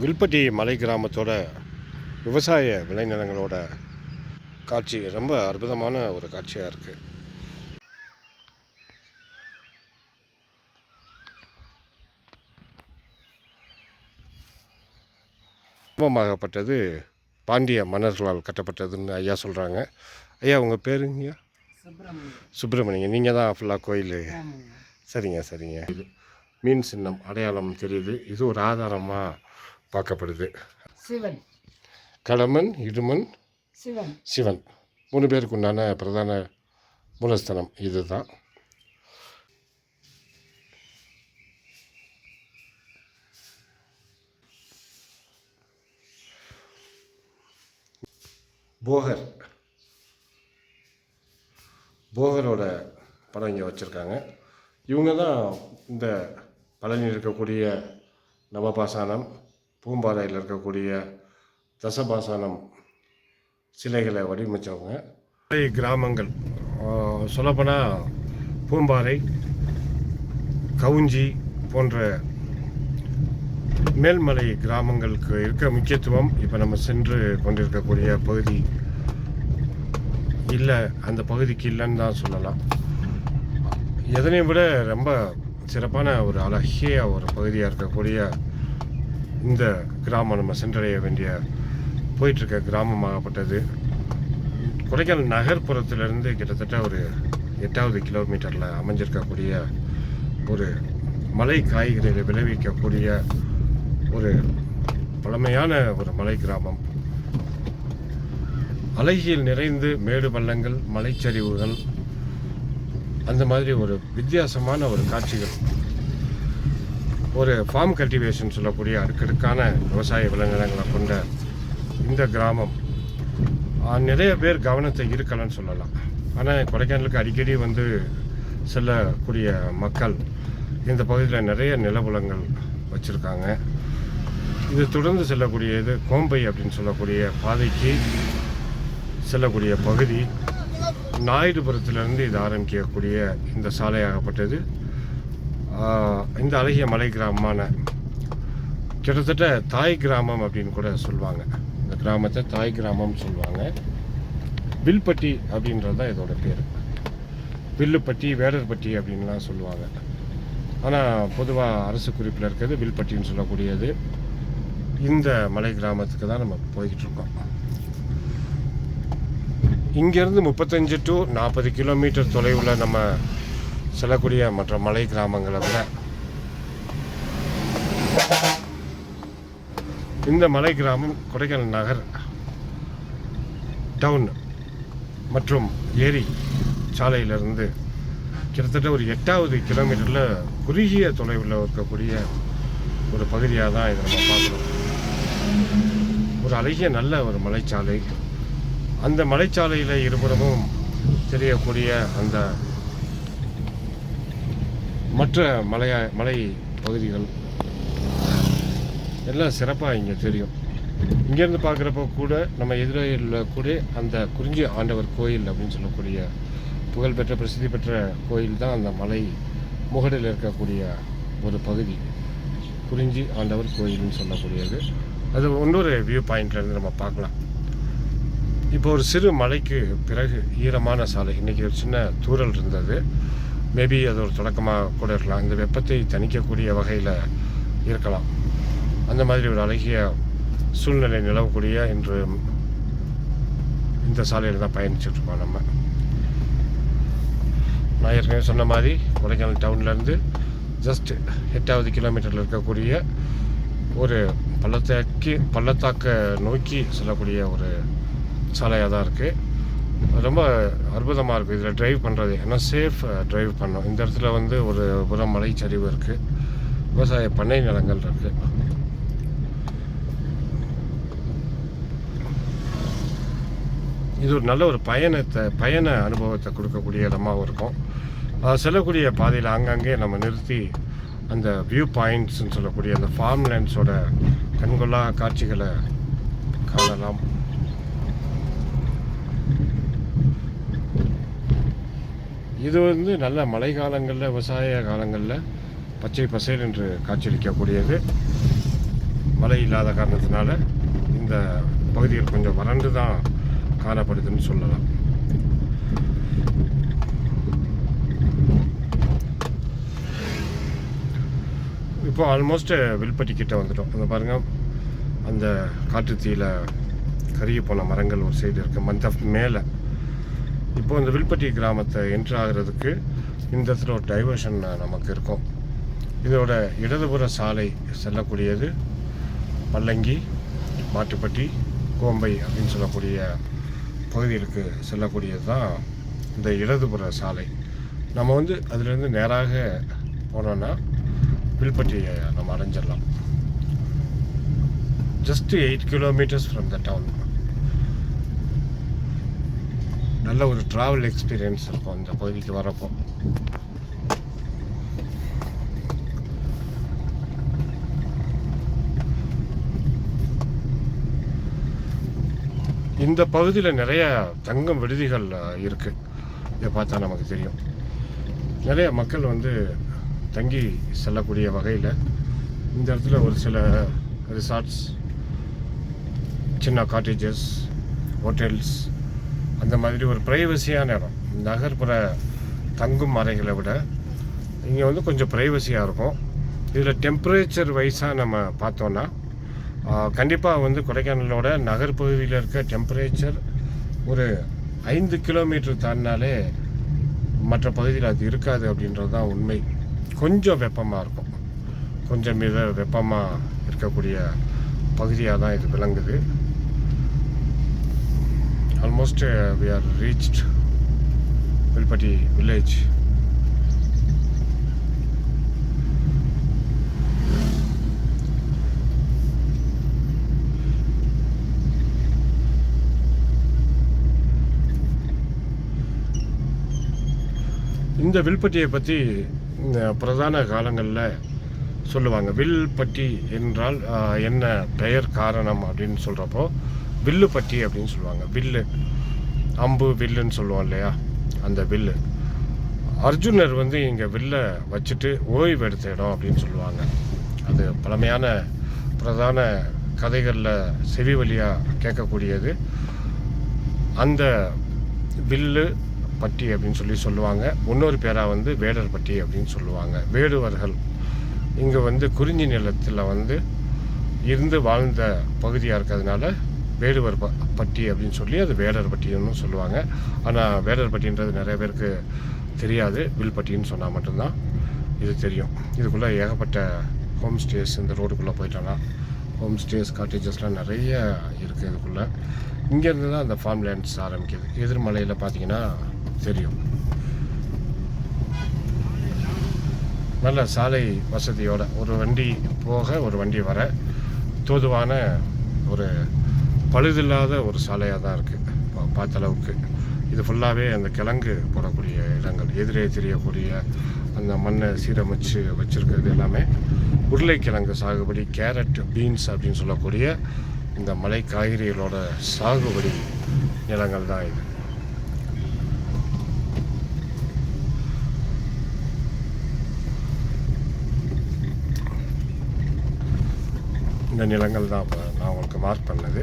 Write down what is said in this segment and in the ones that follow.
வில்பட்டி மலை கிராமத்தோட விவசாய விளைநிலங்களோட காட்சி ரொம்ப அற்புதமான ஒரு காட்சியாக இருக்குது கும்பமாகப்பட்டது பாண்டிய மன்னர்களால் கட்டப்பட்டதுன்னு ஐயா சொல்கிறாங்க ஐயா உங்கள் பேருங்கய்யா? சுப்பிரமணியன். நீங்கள் தான் ஃபுல்லாக கோயில். சரிங்க சரிங்க. இது மீன் சின்னம் அடையாளம் தெரியுது. இது ஒரு ஆதாரமாக பார்க்கப்படுது. சிவன். கடமன் இடுமன் சிவன். சிவன். மூணு பேருக்கு உண்டான பிரதான மூலஸ்தனம் இதுதான். போகர். போகரோட படம் இங்கே வச்சுருக்காங்க. இவங்க தான் இந்த பழனியில் இருக்கக்கூடிய நவபாசானம். பூம்பாறையில் இருக்கக்கூடிய தசபாசனம் சிலைகளை வடிவமைச்சவங்க. கிராமங்கள். சொல்லப்போனால் பூம்பாறை கவுஞ்சி போன்ற மேல்மலை கிராமங்களுக்கு இருக்க முக்கியத்துவம் இப்போ நம்ம சென்று கொண்டிருக்கக்கூடிய பகுதி இல்லை அந்த பகுதிக்கு இல்லைன்னு தான் சொல்லலாம். எதனையும் விட ரொம்ப சிறப்பான ஒரு அழகிய ஒரு பகுதியாக இருக்கக்கூடிய இந்த கிராமம் நம்ம சென்றடைய வேண்டிய போயிட்டுருக்க கிராமமாகப்பட்டது. கொடைக்கானல் நகர்ப்புறத்திலிருந்து கிட்டத்தட்ட ஒரு எட்டாவது கிலோமீட்டரில் அமைஞ்சிருக்கக்கூடிய ஒரு மலை காய்கறிகளை விளைவிக்கக்கூடிய ஒரு பழமையான ஒரு மலை கிராமம். அழகியல் நிறைந்து மேடு பள்ளங்கள் மலைச்சரிவுகள் அந்த மாதிரி ஒரு வித்தியாசமான ஒரு காட்சிகள். ஒரு ஃபார்ம் கல்டிவேஷன் சொல்லக்கூடிய அடுக்கடுக்கான விவசாய விலங்கினங்களை கொண்ட இந்த கிராமம். நிறைய பேர் கவனத்தை இருக்கலன்னு சொல்லலாம். ஆனால் கொடைக்கானலுக்கு அடிக்கடி வந்து செல்லக்கூடிய மக்கள் இந்த பகுதியில் நிறைய நிலபுலங்கள் வச்சுருக்காங்க. இது தொடர்ந்து செல்லக்கூடியது கோம்பை அப்படின்னு சொல்லக்கூடிய பாதைக்கு செல்லக்கூடிய பகுதி. நாயுடுபுரத்திலிருந்து இது ஆரம்பிக்கக்கூடிய இந்த சாலையாகப்பட்டது. இந்த அழகிய மலை கிராமமான கிட்டத்தட்ட தாய் கிராமம் அப்படின்னு கூட சொல்லுவாங்க. இந்த கிராமத்தை தாய் கிராமம் சொல்லுவாங்க. வில்பட்டி அப்படின்றது தான் இதோட பேர். வில்லுப்பட்டி வேடர்பட்டி அப்படின்லாம் சொல்லுவாங்க. ஆனால் பொதுவாக அரசு குறிப்பில் இருக்கிறது வில்பட்டின்னு சொல்லக்கூடியது. இந்த மலை கிராமத்துக்கு தான் நம்ம போய்கிட்டு இருக்கோம். இங்கேருந்து முப்பத்தஞ்சு டு நாற்பது கிலோமீட்டர் தொலைவில் நம்ம செல்லக்கூடிய மற்ற மலை கிராமங்களை விட இந்த மலை கிராமம் கொடைக்கானல் நகர் டவுன் மற்றும் ஏரி சாலையிலிருந்து கிட்டத்தட்ட ஒரு எட்டாவது கிலோமீட்டரில் குறுகிய தொலைவில் இருக்கக்கூடிய ஒரு பகுதியாக தான் இதை நம்ம பார்க்குறோம். ஒரு அழகிய நல்ல ஒரு மலைச்சாலை. அந்த மலைச்சாலையில் இருபுறமும் தெரியக்கூடிய அந்த மற்ற மலைய மலை பகுதிகள் எல்லாம் சிறப்பாக இங்கே தெரியும். இங்கேருந்து பார்க்குறப்போ கூட நம்ம எதிரில் கூட அந்த குறிஞ்சி ஆண்டவர் கோயில் அப்படின்னு சொல்லக்கூடிய புகழ்பெற்ற பிரசித்தி பெற்ற கோயில் தான் அந்த மலை முகடில் இருக்கக்கூடிய ஒரு பகுதி. குறிஞ்சி ஆண்டவர் கோயில்னு சொல்லக்கூடியது. அது இன்னொரு வியூ பாயிண்ட்லேருந்து நம்ம பார்க்கலாம். இப்போ ஒரு சிறு மலைக்கு பிறகு ஈரமான சாலை. இன்றைக்கி ஒரு சின்ன தூரல் இருந்தது. மேபி அது ஒரு தொடக்கமாக கூட இருக்கலாம். இந்த வெப்பத்தை தணிக்கக்கூடிய வகையில் இருக்கலாம். அந்த மாதிரி ஒரு அழகிய சூழ்நிலை நிலவக்கூடிய இன்று இந்த சாலையில் தான் பயணிச்சுட்டு இருக்கோம் நம்ம. நான் ஏற்கனவே சொன்ன மாதிரி கொடைக்கானல் டவுன்லேருந்து ஜஸ்ட் எட்டாவது கிலோமீட்டரில் இருக்கக்கூடிய ஒரு பள்ளத்தாக்கி பள்ளத்தாக்க நோக்கி செல்லக்கூடிய ஒரு சாலையாக தான் இருக்குது ரொம்ப அற்புதமாக இருக்குது இதில் டிரைவ் பண்ணுறது ஏன்னா சேஃப் டிரைவ் பண்ணோம் இந்த இடத்துல வந்து ஒரு புறம் மலைச்சரிவு இருக்குது விவசாய பண்ணை நிலங்கள் இருக்குது இது ஒரு நல்ல ஒரு பயணத்தை பயண அனுபவத்தை கொடுக்கக்கூடிய இடமாகவும் இருக்கும். செல்லக்கூடிய பாதையில் அங்கங்கே நம்ம நிறுத்தி அந்த வியூ பாயிண்ட்ஸ்னு சொல்லக்கூடிய அந்த ஃபார்ம் லேண்ட்ஸோட கண்கொள்ளா காட்சிகளை காணலாம். இது வந்து நல்ல மழை காலங்களில் விவசாய காலங்களில் பச்சை பசேல் என்று காட்சியளிக்கக்கூடியது. மழை இல்லாத காரணத்தினால இந்த பகுதிகள் கொஞ்சம் வறண்டு தான் காணப்படுதுன்னு சொல்லலாம். இப்போ ஆல்மோஸ்ட்டு வில்பட்டி கிட்டே வந்துட்டோம். அந்த பாருங்கள் அந்த காட்டுத்தீயில் கருகி போன மரங்கள் ஒரு சைடு இருக்குது மந்த் ஆஃப் மேலே. இப்போ இந்த வில்பட்டி கிராமத்தை என்ட்ரு ஆகிறதுக்கு இந்த இடத்துல ஒரு டைவர்ஷன் நமக்கு இருக்கும். இதோட இடதுபுற சாலை செல்லக்கூடியது பல்லங்கி மாட்டுப்பட்டி கோம்பை அப்படின்னு சொல்லக்கூடிய பகுதிகளுக்கு செல்லக்கூடியது தான் இந்த இடதுபுற சாலை. நம்ம வந்து அதுலேருந்து நேராக போனோன்னா வில்பட்டியை நம்ம அடைஞ்சிடலாம். Just eight kilometres from the town நல்ல ஒரு ட்ராவல் எக்ஸ்பீரியன்ஸ் இருக்கும் இந்த பகுதிக்கு வரப்போ. இந்த பகுதியில் நிறைய தங்கம் விடுதிகள் இருக்குது இருக்கு. இதை பார்த்தா நமக்கு தெரியும். நிறைய மக்கள் வந்து தங்கி செல்லக்கூடிய வகையில் இந்த இடத்துல ஒரு சில ரிசார்ட்ஸ் சின்ன காட்டேஜஸ் ஹோட்டல்ஸ் அந்த மாதிரி ஒரு ப்ரைவசியான இடம். நகர்ப்புற தங்கும் அறைகளை விட இங்கே வந்து கொஞ்சம் ப்ரைவசியாக இருக்கும். இதில் டெம்பரேச்சர் வைஸாக நம்ம பார்த்தோன்னா கண்டிப்பாக வந்து கொடைக்கானலோட நகர்ப்பகுதியில் இருக்க டெம்பரேச்சர் ஒரு ஐந்து கிலோமீட்டர் தாண்டினாலே மற்ற பகுதியில் அது இருக்காது அப்படின்றது தான் உண்மை. கொஞ்சம் வெப்பமாக இருக்கும். கொஞ்சம் மித வெப்பமாக இருக்கக்கூடிய பகுதியாக தான் இது விளங்குது. Almost we are reached Vilpatti village இந்த வில்பட்டியை பற்றி பிரதான காலங்களில் சொல்லுவாங்க. வில்பட்டி என்றால் என்ன பெயர் காரணம் அப்படின்னு சொல்கிறப்போ வில்லுப்பட்டி அப்படின்னு சொல்லுவாங்க. வில்லு. அம்பு வில்லுன்னு சொல்லுவோம் இல்லையா? அந்த வில்லு. அர்ஜுனர் வந்து இங்கே வில்லை வச்சுட்டு ஓய்வு எடுத்த இடம் அப்படின்னு சொல்லுவாங்க. அது பழமையான பிரதான கதைகளில் செவி வழியாக கேட்கக்கூடியது. அந்த வில்லு பட்டி அப்படின்னு சொல்லி சொல்லுவாங்க. இன்னொரு பேராக வந்து வேடர் பட்டி அப்படின்னு சொல்லுவாங்க. வேடுவர்கள் இங்கே வந்து குறிஞ்சி நிலத்தில் வந்து இருந்து வாழ்ந்த பகுதியாக இருக்கிறதுனால வேடுவர் ப பட்டி அப்படின்னு சொல்லி அது வேடர் பட்டின்னு சொல்லுவாங்க. ஆனால் வேடர் பட்டின்றது நிறைய பேருக்கு தெரியாது. வில்பட்டின்னு சொன்னால் மட்டும்தான் இது தெரியும். இதுக்குள்ளே ஏகப்பட்ட ஹோம் ஸ்டேஸ் இந்த ரோடுக்குள்ளே போயிட்டோன்னா ஹோம் ஸ்டேஸ் காட்டேஜஸ்லாம் நிறைய இருக்குது இதுக்குள்ளே. இங்கேருந்து தான் அந்த ஃபார்ம் லேண்ட்ஸ் ஆரம்பிக்குது. எதிர்மலையில் பார்த்தீங்கன்னா தெரியும். நல்ல சாலை வசதியோட ஒரு வண்டி போக ஒரு வண்டி வர தோதுவான ஒரு பழுதில்லாத ஒரு சாலையாக தான் இருக்குது பார்த்த அளவுக்கு. இது ஃபுல்லாகவே அந்த கிழங்கு போடக்கூடிய இடங்கள் எதிரே தெரியக்கூடிய அந்த மண்ணை சீரமைச்சு வச்சுருக்கிறது எல்லாமே உருளைக்கிழங்கு சாகுபடி கேரட் பீன்ஸ் அப்படின்னு சொல்லக்கூடிய இந்த மலை காய்கறிகளோட சாகுபடி நிலங்கள் தான் இது. இந்த நிலங்கள் தான் இப்போ நான் உங்களுக்கு மார்க் பண்ணது.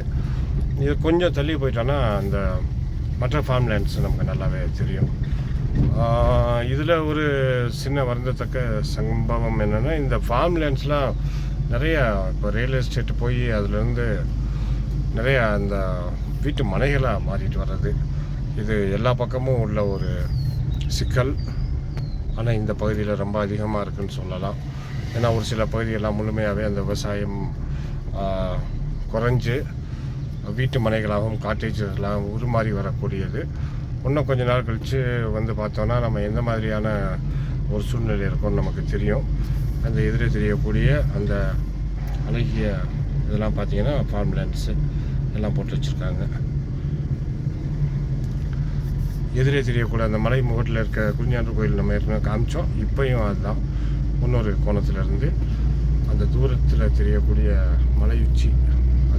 இது கொஞ்சம் தள்ளி போயிட்டோன்னா அந்த மற்ற ஃபார்ம் லேண்ட்ஸ் நமக்கு நல்லாவே தெரியும். இதில் ஒரு சின்ன வருந்தத்தக்க சம்பவம் என்னென்னா இந்த ஃபார்ம் லேண்ட்ஸ்லாம் நிறையா இப்போ ரியல் எஸ்டேட் போய் அதுலேருந்து நிறையா அந்த வீட்டு மனைகளாக மாறிட்டு வர்றது. இது எல்லா பக்கமும் உள்ள ஒரு சிக்கல். ஆனால் இந்த பகுதியில் ரொம்ப அதிகமாக இருக்குன்னு சொல்லலாம். ஏன்னா ஒரு சில பகுதியெல்லாம் முழுமையாகவே அந்த விவசாயம் குறைஞ்சு வீட்டு மனைகளாகவும் காட்டேஜர்களாகவும் உருமாறி வரக்கூடியது. இன்னும் கொஞ்ச நாள் கழித்து வந்து பார்த்தோன்னா நம்ம எந்த மாதிரியான ஒரு சூழ்நிலை இருக்கும்னு நமக்கு தெரியும். அந்த எதிரே தெரியக்கூடிய அந்த அழகிய இதெல்லாம் பார்த்தீங்கன்னா ஃபார்ம் லேண்ட்ஸு எல்லாம் போட்டு வச்சுருக்காங்க. எதிரே தெரியக்கூடிய அந்த மலை முகட்டில் இருக்க குறிஞ்சாண்டர் கோயில் நம்ம ஏற்கனவே காமிச்சோம். இப்போயும் அதுதான். இன்னொரு கோணத்துல இருந்து அந்த தூரத்தில் தெரியக்கூடிய மலை உச்சி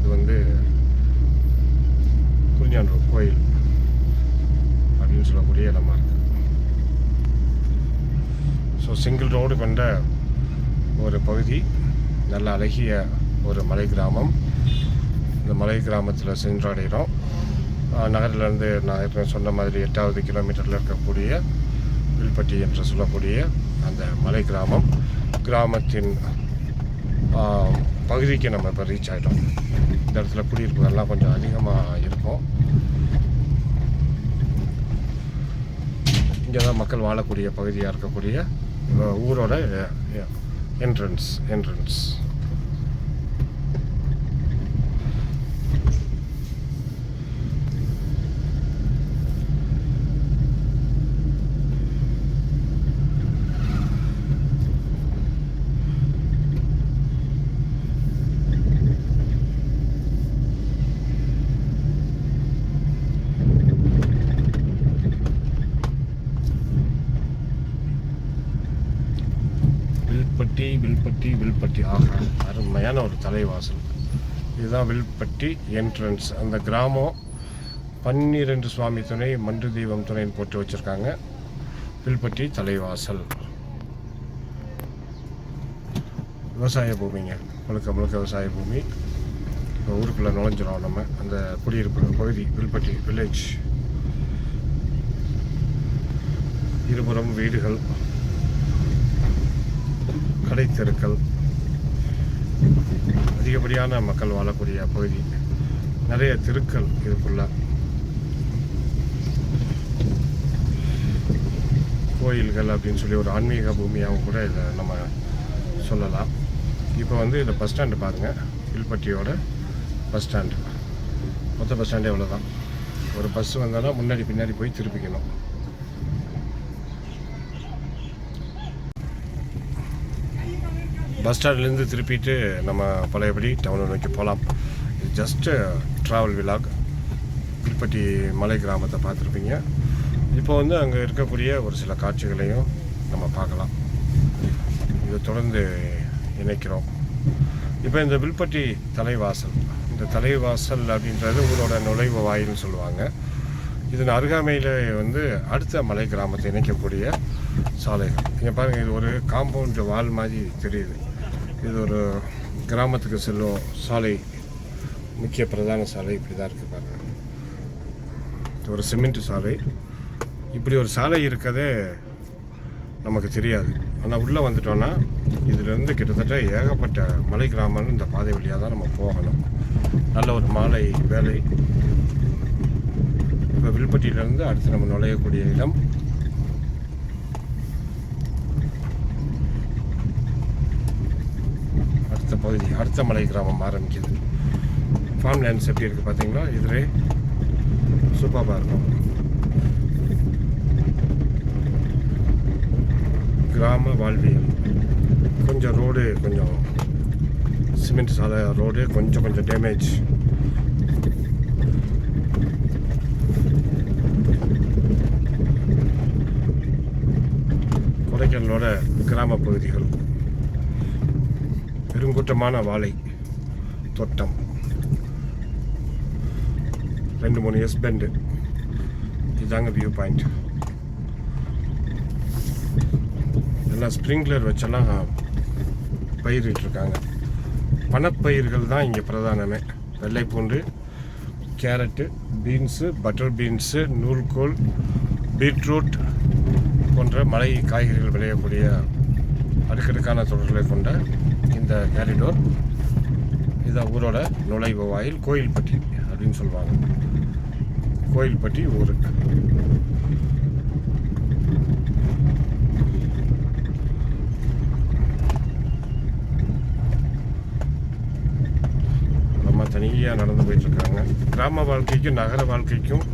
இது வந்து குறிஞ்சாண்டூர் கோயில் அப்படின்னு சொல்லக்கூடிய இடமா இருக்கு. ஸோ சிங்கிள் ரோடு கொண்ட ஒரு பகுதி நல்ல அழகிய ஒரு மலை கிராமம். இந்த மலை கிராமத்தில் சென்றடைகிறோம். நகரிலேருந்து நான் ஏற்கனவே சொன்ன மாதிரி எட்டாவது கிலோமீட்டரில் இருக்கக்கூடிய வில்பட்டி என்று சொல்லக்கூடிய அந்த மலை கிராமம். கிராமத்தின் பகுதிக்கு நம்ம இப்போ ரீச் ஆகிட்டோம் இந்த இடத்துல குடியிருப்புகள்லாம் கொஞ்சம் அதிகமாக இருக்கும். இங்கே தான் மக்கள் வாழக்கூடிய பகுதியாக இருக்கக்கூடிய ஊரோட என்ட்ரன்ஸ் என்ட்ரன்ஸ் வில்பட்டி வில்பட்டி வில்பட்டி ஆஹா அருமையான ஒரு தலைவாசல். இதுதான் வில்பட்டி என்ட்ரன்ஸ் அந்த கிராமம் பன்னிரெண்டு சுவாமி துணை மண்டு தீபம் துணைன்னு போட்டு வச்சுருக்காங்க. வில்பட்டி தலைவாசல். விவசாய பூமிங்க. முழுக்க முழுக்க விவசாய பூமி. இப்போ ஊருக்குள்ளே நுழைஞ்சிரும் நம்ம. அந்த குடியிருப்பு பகுதி வில்பட்டி வில்லேஜ் இருபுறம் வீடுகள். கடை தெருக்கள் அதிகப்படியான மக்கள் வாழக்கூடிய பகுதி. நிறைய தெருக்கள் இதுக்குள்ள. கோயில்கள் அப்படின்னு சொல்லி ஒரு ஆன்மீக பூமியாகவும் கூட இதை நம்ம சொல்லலாம். இப்போ வந்து இந்த பஸ் ஸ்டாண்டு பாருங்கள் வில்பட்டியோட பஸ் ஸ்டாண்டு. மொத்த பஸ் ஸ்டாண்டே இவ்வளோதான் ஒரு பஸ் வந்தாலும் முன்னாடி பின்னாடி போய் திருப்பிக்கணும். பஸ் ஸ்டாண்ட்லேருந்து திருப்பிட்டு நம்ம பழையபடி டவுனை நோக்கி போகலாம். இது ஜஸ்ட்டு ட்ராவல் விலாக் திருப்பட்டி மலை கிராமத்தை பார்த்துருப்பீங்க. இப்போ வந்து அங்கே இருக்கக்கூடிய ஒரு சில காட்சிகளையும் நம்ம பார்க்கலாம். இதை தொடர்ந்து இணைக்கிறோம். இப்போ இந்த வில்பட்டி தலைவாசல் இந்த தலைவாசல் அப்படின்றது ஊரோட நுழைவு வாயில்னு சொல்லுவாங்க. இதன் அருகாமையில் வந்து அடுத்த மலை கிராமத்தை இணைக்கக்கூடிய சாலைகள். இங்கே பாருங்கள் இது ஒரு காம்பவுண்டு வால் மாதிரி தெரியுது. இது ஒரு கிராமத்துக்கு செல்லும் சாலை முக்கிய பிரதான சாலை இப்படி தான் இருக்குது பாருங்கள் இது ஒரு சிமெண்ட் சாலை. இப்படி ஒரு சாலை இருக்கதே நமக்கு தெரியாது. ஆனால் உள்ளே வந்துட்டோன்னா இதுலேருந்து கிட்டத்தட்ட ஏகப்பட்ட மலை கிராமம் இந்த பாதை வழியாக தான் நம்ம போகணும். நல்ல ஒரு மாலை வேலை. இப்போ வில்பட்டியிலேருந்து அடுத்து நம்ம நுழையக்கூடிய இடம் அடுத்த பகுதி அடுத்த மலை கிராமம் ஆரம்பிக்குது. ஃபார்ம் லேண்ட்ஸ் எப்படி இருக்குது பார்த்தீங்களா? இதிலே சூப்பராக இருக்கும். கிராம வாழ்வியல். கொஞ்சம் ரோடு கொஞ்சம் சிமெண்ட் சாலை ரோடு கொஞ்சம் கொஞ்சம் டேமேஜ் கொடைக்கானலோட கிராம பகுதிகள் பெருங்கூட்டமான வாழை தோட்டம். ரெண்டு மூணு எஸ் பெண்டு இதுதாங்க வியூ பாயிண்ட் எல்லாம் ஸ்ப்ரிங்க்லர் வச்செல்லாம் பயிரிட்டிருக்காங்க. பணப்பயிர்கள் தான் இங்கே பிரதானமே. வெள்ளைப்பூண்டு கேரட்டு பீன்ஸு பட்டர் பீன்ஸு நூல்கோல் பீட்ரூட் போன்ற மலை காய்கறிகள் விளையக்கூடிய அடுக்கடுக்கான தொடர்களை கொண்ட இந்த கேரிடோர் இதான் ஊரோட நுழைவு வாயில் கோயில்பட்டி அப்படின்னு சொல்லுவாங்க. கோயில்பட்டி ஊர் நம்ம தனியாக நடந்து போயிட்டுருக்காங்க. கிராம வாழ்க்கைக்கும் நகர வாழ்க்கைக்கும்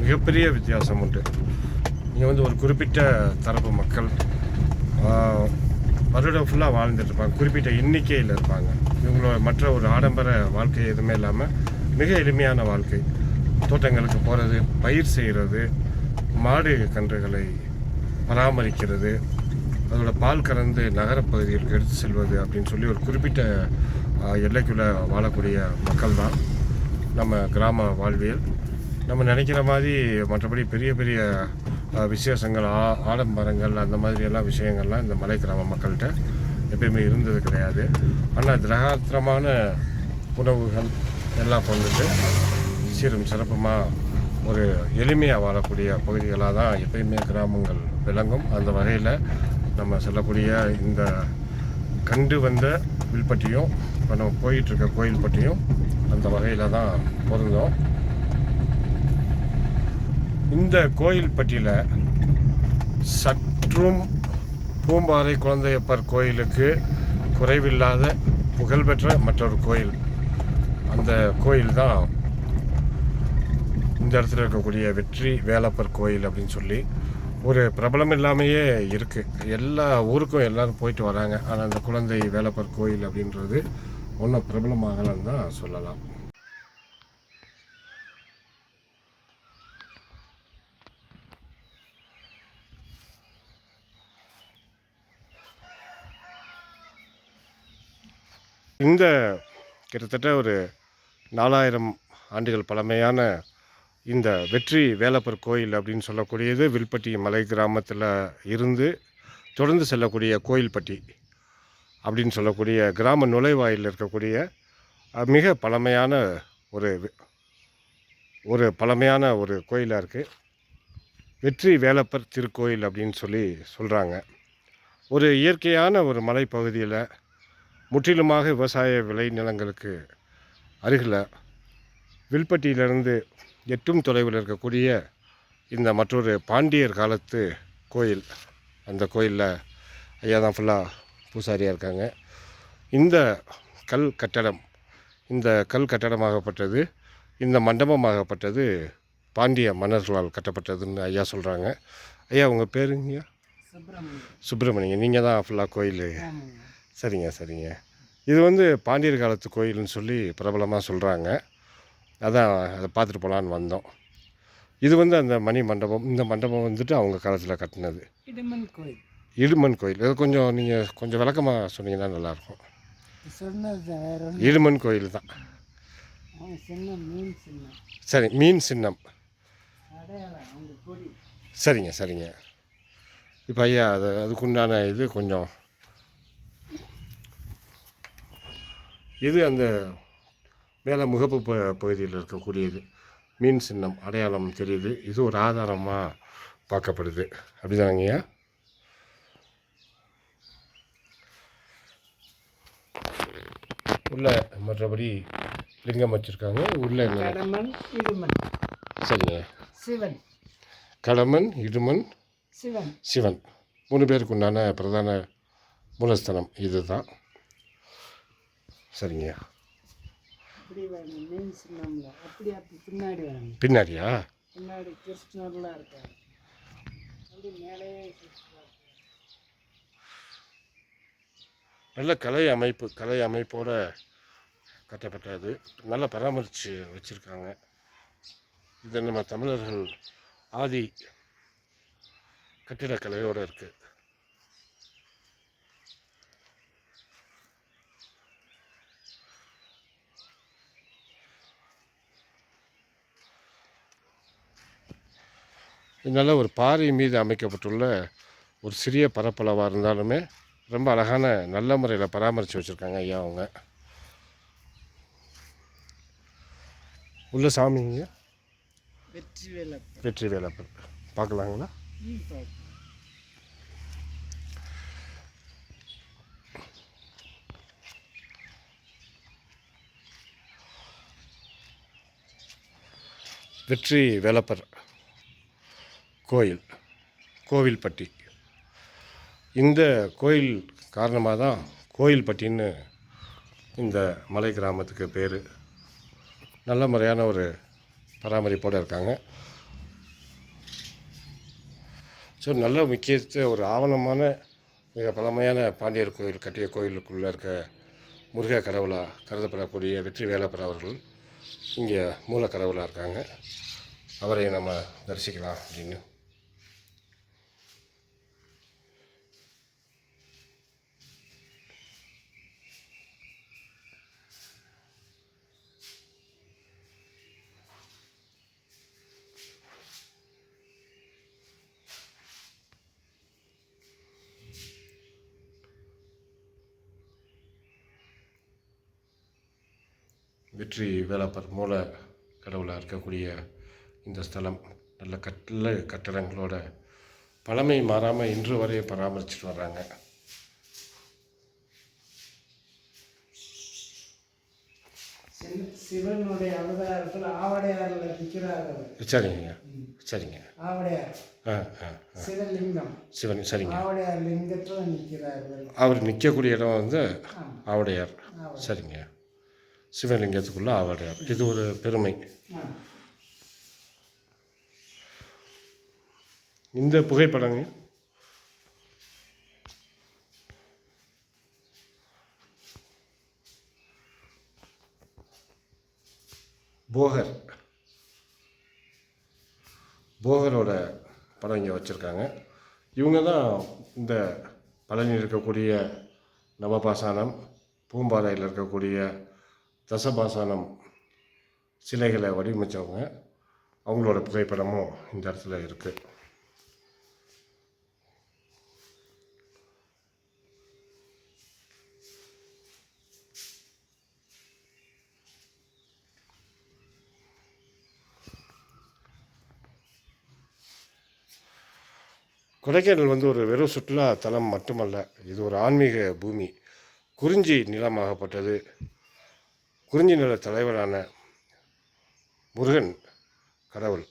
மிகப்பெரிய வித்தியாசம் உண்டு. இங்கே வந்து ஒரு குறிப்பிட்ட தரப்பு மக்கள் வருடம் ஃபுல்லாக வாழ்ந்துட்டு இருப்பாங்க குறிப்பிட்ட எண்ணிக்கையில் இருப்பாங்க. இவங்களோட மற்ற ஒரு ஆடம்பர வாழ்க்கை எதுவுமே இல்லாமல் மிக எளிமையான வாழ்க்கை. தோட்டங்களுக்கு போகிறது பயிர் செய்கிறது மாடு கன்றுகளை பராமரிக்கிறது அதோட பால் கறந்து நகரப்பகுதிகளுக்கு எடுத்து செல்வது அப்படின்னு சொல்லி ஒரு குறிப்பிட்ட எல்லைக்குள்ளே வாழக்கூடிய மக்கள் தான் நம்ம கிராம வாழ்வியல். நம்ம நினைக்கிற மாதிரி மற்றபடி பெரிய பெரிய விசேஷங்கள் ஆ ஆடம்பரங்கள் அந்த மாதிரி எல்லாம் விஷயங்கள்லாம் இந்த மலை கிராம மக்கள்கிட்ட எப்பயுமே இருந்தது கிடையாது. ஆனால் திரகாத்திரமான உணவுகள் எல்லாம் கொண்டுட்டு சீரும் சிறப்புமாக ஒரு எளிமையாக வாழக்கூடிய பகுதிகளாக தான் எப்பயுமே கிராமங்கள் விளங்கும். அந்த வகையில் நம்ம சொல்லக்கூடிய இந்த கண்டு வந்த வில்பட்டியும் இப்போ நம்ம போயிட்டுருக்க கோயில் பட்டியும் அந்த வகையில் தான் பொருந்தோம். இந்த கோயில் பட்டியில் சற்றும் பூம்பாறை குழந்தையப்பர் கோயிலுக்கு குறைவில்லாத புகழ்பெற்ற மற்றொரு கோயில். அந்த கோயில் தான் இந்த இடத்துல இருக்கக்கூடிய வெற்றி வேலப்பர் கோயில் அப்படின்னு சொல்லி ஒரு பிரபலம் இல்லாமையே இருக்குது எல்லா ஊருக்கும் எல்லாரும் போயிட்டு வராங்க. ஆனால் அந்த குழந்தை வேலப்பர் கோயில் அப்படின்றது ஒன்றும் பிரபலமாகலன்னு தான் சொல்லலாம். இந்த கிட்டத்தட்ட ஒரு நாலாயிரம் ஆண்டுகள் பழமையான இந்த வெற்றி வேலப்பர் கோயில் அப்படின்னு சொல்லக்கூடியது வில்பட்டி மலை கிராமத்தில் இருந்து தொடர்ந்து செல்லக்கூடிய கோயில்பட்டி அப்படின்னு சொல்லக்கூடிய கிராம நுழைவாயில் இருக்கக்கூடிய மிக பழமையான ஒரு ஒரு பழமையான ஒரு கோயிலாக இருக்குது வெற்றி வேலப்பர் திருக்கோயில் அப்படின்னு சொல்லி சொல்கிறாங்க ஒரு இயற்கையான ஒரு மலைப்பகுதியில் முற்றிலுமாக விவசாய விளைநிலங்களுக்கு அருகில் வில்பட்டியிலிருந்து எட்டும் தொலைவில் இருக்கக்கூடிய இந்த மற்றொரு பாண்டியர் காலத்து கோயில். அந்த கோயிலில் ஐயா தான் ஃபுல்லாக பூசாரியாக இருக்காங்க. இந்த கல் கட்டடம் இந்த கல் கட்டடமாகப்பட்டது இந்த மண்டபமாகப்பட்டது பாண்டிய மன்னர்களால் கட்டப்பட்டதுன்னு ஐயா சொல்கிறாங்க ஐயா உங்கள் பேருங்க சுப்பிரமணியம் சுப்பிரமணியன். நீங்கள் தான் ஃபுல்லாக கோயில் சரிங்க சரிங்க. இது வந்து பாண்டியர் காலத்து கோயில்னு சொல்லி பிரபலமாக சொல்கிறாங்க அதான் அதை பார்த்துட்டு போகலான்னு வந்தோம். இது வந்து அந்த மணி மண்டபம் இந்த மண்டபம் வந்துட்டு அவங்க காலத்தில் கட்டினது. இடுமன் கோயில். இடுமன் கோயில். இது கொஞ்சம் நீங்கள் கொஞ்சம் விளக்கமாக சொன்னீங்கன்னா நல்லாயிருக்கும். இடுமன் கோயில் தான். சரி மீன் சின்னம். சரிங்க சரிங்க. இப்போ ஐயா அது அதுக்குண்டான இது கொஞ்சம் இது அந்த மேலே முகப்பு ப பகுதியில் இருக்கக்கூடியது. மீன் சின்னம் அடையாளம் தெரியுது. இது ஒரு ஆதாரமாக பார்க்கப்படுது. அப்படிதானங்கய்யா உள்ள மற்றபடி லிங்கம் வச்சுருக்காங்க. உள்ள சரிங்க சிவன். கடமன் இடுமன் சிவன். சிவன். மூணு பேருக்கு உண்டான பிரதான மூலஸ்தலம் இதுதான். வரணும் பின்னாடியா? பின்னாடி கிருஷ்ணர்லாம் நல்ல கலை அமைப்பு கலை அமைப்போட கட்டப்பட்டது. நல்லா பராமரித்து வச்சுருக்காங்க. இது நம்ம தமிழர்கள் ஆதி கட்டிடக்கலையோடு இருக்குது இதனால் ஒரு பாறை மீது அமைக்கப்பட்டுள்ள ஒரு சிறிய பரப்பளவாக இருந்தாலுமே ரொம்ப அழகான நல்ல முறையில் பராமரித்து வச்சுருக்காங்க ஐயா அவங்க. உள்ள சாமிங்க வெற்றி வேலப்பர் வெற்றி வேலப்பர் பார்க்கலாங்களா? வெற்றி வேலப்பர் கோயில் கோவில்பட்டி. இந்த கோயில் காரணமாக தான் கோயில்பட்டின்னு இந்த மலை கிராமத்துக்கு பேர். நல்ல முறையான ஒரு பராமரிப்போடு இருக்காங்க. ஸோ நல்ல முக்கியத்துவ ஒரு ஆவணமான மிக பழமையான பாண்டியர் கோயில் கட்டிய கோயிலுக்குள்ளே இருக்க முருக கடவுளாக கருதப்படக்கூடிய வெற்றி வேலப்பர் அவர்கள் இங்கே மூல கடவுளாக இருக்காங்க. அவரை நம்ம தரிசிக்கலாம் அப்படின்னு வெற்றி வேலப்பர் மூல கடவுளாக இருக்கக்கூடிய இந்த ஸ்தலம் நல்ல கட்டில கட்டடங்களோட பழமை மாறாமல் இன்று வரை பராமரிச்சுட்டு வர்றாங்க. சிவ- சிவனுடைய அவதாரத்தில் ஆவடையாரில் நிற்கிறார்கள் சரிங்க சரிங்க. ஆவடையார். ஆ ஆ சிவலிங்கம். சிவன் சரிங்க. ஆவடையார் லிங்கத்தில் நிற்கிறார்கள். அவர் நிற்கக்கூடிய இடம் வந்து ஆவடையார். சரிங்க. சிவலிங்கத்துக்குள்ள ஆவடையார் இது ஒரு பெருமை. இந்த புகைப்படங்க போகர். போகரோட படம் இங்கே வச்சுருக்காங்க. இவங்க தான் இந்த பழனியில் இருக்கக்கூடிய நவபாசானம் பூம்பாறையில் இருக்கக்கூடிய தசபாசனம் சிலைகளை வடிவமைச்சவங்க. அவங்களோட புகைப்படமும் இந்த இடத்துல இருக்குது கொடைக்கானல் வந்து ஒரு வெறும் சுற்றுலா தலம் மட்டுமல்ல இது ஒரு ஆன்மீக பூமி. குறிஞ்சி நிலமாகப்பட்டது. குறிஞ்சி நில தலைவரான முருகன் கடவுள்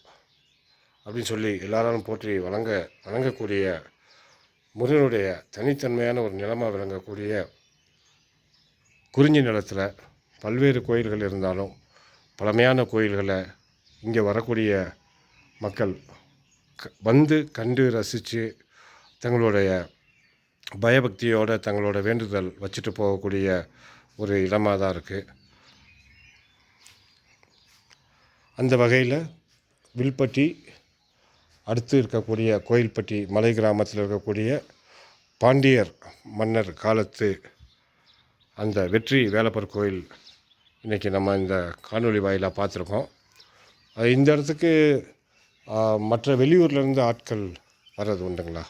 அப்படின்னு சொல்லி எல்லாராலும் போற்றி வணங்க வணங்கக்கூடிய முருகனுடைய தனித்தன்மையான ஒரு நிலமாக விளங்கக்கூடிய குறிஞ்சி நிலத்தில் பல்வேறு கோயில்கள் இருந்தாலும் பழமையான கோயில்களை இங்கே வரக்கூடிய மக்கள் க- வந்து கண்டு ரசித்து தங்களுடைய பயபக்தியோடு தங்களோட வேண்டுதல் வச்சுட்டு போகக்கூடிய ஒரு இடமாக தான் இருக்குது அந்த வகையில் வில்பட்டி அடுத்து இருக்கக்கூடிய கோயில்பட்டி மலை கிராமத்தில் இருக்கக்கூடிய பாண்டியர் மன்னர் காலத்து அந்த வெற்றி வேலப்பர் கோயில் இன்றைக்கி நம்ம இந்த காணொளி வாயிலாக பார்த்துருக்கோம். இந்த இடத்துக்கு மற்ற வெளியூர்லேருந்து ஆட்கள் வர்றது உண்டுங்களா?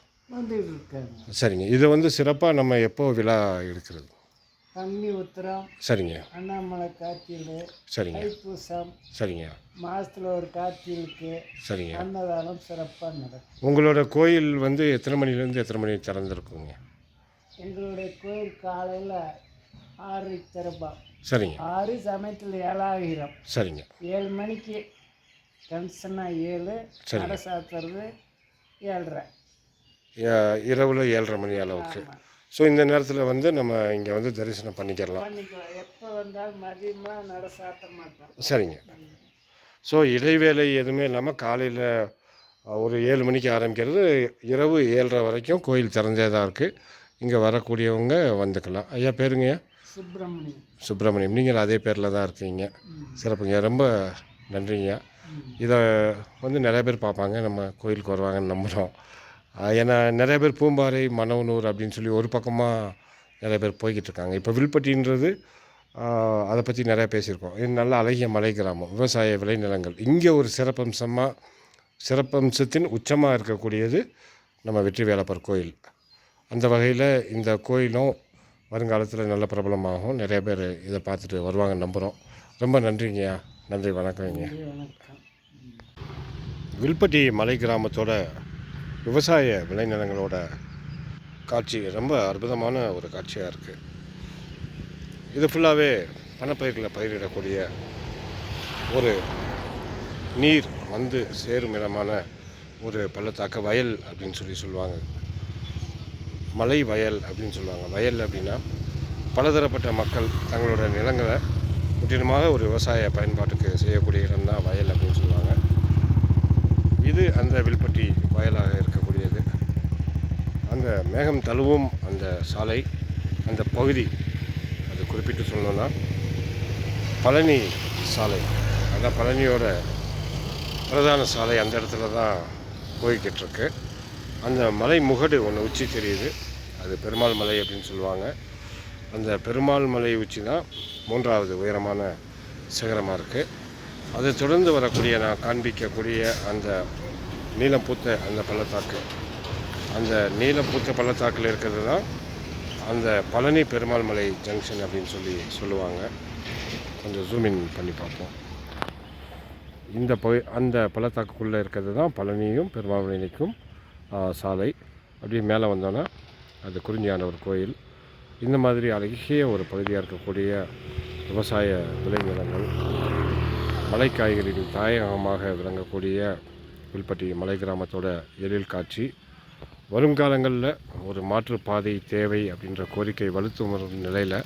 சரிங்க. இதை வந்து சிறப்பாக நம்ம எப்போ விழா எடுக்கிறது? தண்ணி உத்திரம் சரிங்க. அண்ணாமலை காய்ச்சல் சரிங்க. தைப்பூசம் சரிங்க. மாதத்தில் ஒரு காய்ச்சலுக்கு சரிங்க. அன்னதானம் சிறப்பாக நடக்கும். உங்களோட கோயில் வந்து எத்தனை மணிலேருந்து எத்தனை மணி திறந்துருக்குங்க? எங்களுடைய கோயில் காலையில் ஆறு திறப்போம் சரிங்க. ஆறு சமயத்தில் ஏழாயிரம். சரிங்க. ஏழு மணிக்கு டென்ஷனாக ஏழு சரி. சாத்துறது ஏழ்ரை. இரவுல ஏழரை மணி அளவுக்கு. ஸோ இந்த நேரத்தில் வந்து நம்ம இங்கே வந்து தரிசனம் மாட்டோம். சரிங்க. ஸோ இடைவேளை எதுவுமே இல்லாமல் காலையில் ஒரு ஏழு மணிக்கு ஆரம்பிக்கிறது. இரவு ஏழரை வரைக்கும் கோயில் திறந்தே தான் இருக்குது இங்கே வரக்கூடியவங்க வந்துக்கலாம். ஐயா பேருங்க சுப்பிரமணியம். சுப்பிரமணியம். நீங்கள் அதே பேரில் தான் இருக்கீங்க. சிறப்புங்க. ரொம்ப நன்றிங்க. ம். இதை வந்து நிறைய பேர் பார்ப்பாங்க. நம்ம கோயிலுக்கு வருவாங்கன்னு நம்புகிறோம் ஏன்னா நிறைய பேர் பூம்பாறை மணவனூர் அப்படின்னு சொல்லி ஒரு பக்கமாக நிறைய பேர் போய்கிட்டு இருக்காங்க. இப்போ வில்பட்டின்றது அதை பற்றி நிறையா பேசியிருக்கோம். இது நல்ல அழகிய மலை கிராமம் விவசாய விளைநிலங்கள். இங்கே ஒரு சிறப்பம்சமாக சிறப்பம்சத்தின் உச்சமாக இருக்கக்கூடியது நம்ம வெற்றி வேலப்பர் கோயில். அந்த வகையில் இந்த கோயிலும் வருங்காலத்தில் நல்ல பிரபலமாகும். நிறைய பேர் இதை பார்த்துட்டு வருவாங்கன்னு நம்புகிறோம் ரொம்ப நன்றிங்கய்யா நன்றி வணக்கங்க நன்றி வணக்கம். வில்பட்டி மலை கிராமத்தோட விவசாய விளைநிலங்களோட காட்சி ரொம்ப அற்புதமான ஒரு காட்சியாக இருக்குது இது ஃபுல்லாகவே பணப்பயிர்களை பயிரிடக்கூடிய ஒரு நீர் வந்து சேரும் இடமான ஒரு பள்ளத்தாக்க வயல் அப்படின்னு சொல்லி சொல்லுவாங்க. மலை வயல் அப்படின்னு சொல்லுவாங்க. வயல் அப்படின்னா பலதரப்பட்ட மக்கள் தங்களோட நிலங்களை முற்றிலுமாக ஒரு விவசாய பயன்பாட்டுக்கு செய்யக்கூடிய இடம்தான் வயல் இது அந்த வில்பட்டி வயலாக இருக்கக்கூடியது. அந்த மேகம் தழுவும் அந்த சாலை அந்த பகுதி அது குறிப்பிட்டு சொல்லணும்னா பழனி சாலை. அதான் பழனியோட பிரதான சாலை அந்த இடத்துல தான் போய்கிட்டுருக்கு. அந்த மலை முகடு ஒன்று உச்சி தெரியுது. அது பெருமாள் மலை அப்படின்னு சொல்லுவாங்க. அந்த பெருமாள் மலை உச்சி தான் மூன்றாவது உயரமான சிகரமாக இருக்குது அதை தொடர்ந்து வரக்கூடிய நான் காண்பிக்கக்கூடிய அந்த நீலம் பூத்த அந்த பள்ளத்தாக்கு. அந்த நீலம் பூத்த பள்ளத்தாக்கில் இருக்கிறது தான் அந்த பழனி பெருமாள் மலை ஜங்ஷன் அப்படின்னு சொல்லி சொல்லுவாங்க. கொஞ்சம் ஜூமின் பண்ணி பார்ப்போம். இந்த பகு அந்த பள்ளத்தாக்குக்குள்ளே இருக்கிறது தான் பழனியும் பெருமாள் மலைக்கும் சாலை. அப்படியே மேலே வந்தோன்னா அது குறிஞ்சியானவர் கோயில். இந்த மாதிரி அழகிய ஒரு பகுதியாக இருக்கக்கூடிய விவசாய விளைநிலங்கள். மலை காய்கறிகள் தாயகமாக விளங்கக்கூடிய வில்பட்டி மலை கிராமத்தோட எழில் காட்சி. வருங்காலங்களில் ஒரு மாற்றுப்பாதை தேவை அப்படின்ற கோரிக்கை வலுத்து வரும் நிலையில்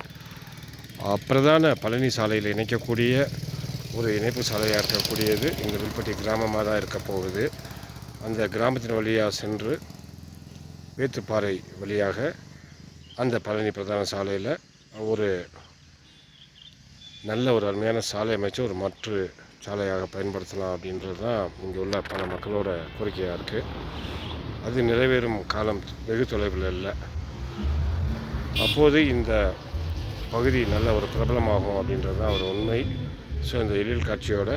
பிரதான பழனி சாலையில் இணைக்கக்கூடிய ஒரு இணைப்பு சாலையாக இருக்கக்கூடியது இந்த வில்பட்டி கிராமமாக தான் இருக்க போகுது. அந்த கிராமத்தின் வழியாக சென்று வேத்துப்பாறை வழியாக அந்த பழனி பிரதான சாலையில் ஒரு நல்ல ஒரு அருமையான சாலை அமைச்சு ஒரு மாற்று சாலையாக பயன்படுத்தலாம் அப்படின்றது தான் இங்கே உள்ள பல மக்களோட கோரிக்கையாக இருக்குது அது நிறைவேறும் காலம் வெகு தொலைவில் இல்லை. அப்போது இந்த பகுதி நல்ல ஒரு பிரபலமாகும் அப்படின்றது தான் ஒரு உண்மை. ஸோ இந்த எழில் காட்சியோட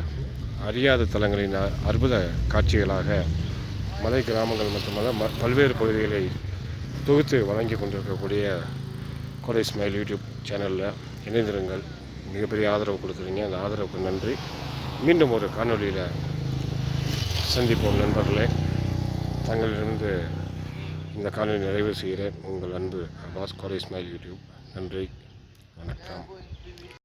அறியாத தலங்களின் அற்புத காட்சிகளாக மலை கிராமங்கள் மட்டுமல்ல ம பல்வேறு பகுதிகளை தொகுத்து வழங்கி கொண்டிருக்கக்கூடிய கோடை ஸ்மைல் யூடியூப் சேனலில் இணைந்திருங்கள். மிகப்பெரிய ஆதரவு கொடுக்குறீங்க. அந்த ஆதரவுக்கு நன்றி. மீண்டும் ஒரு காணொளியில் சந்திப்போம் நண்பர்களே. தங்களிடமிருந்து இந்த காணொலி நிறைவு செய்கிறேன். உங்கள் அன்பு அபாஸ் கோரை ஸ்மைல் யூடியூப். நன்றி. வணக்கம்.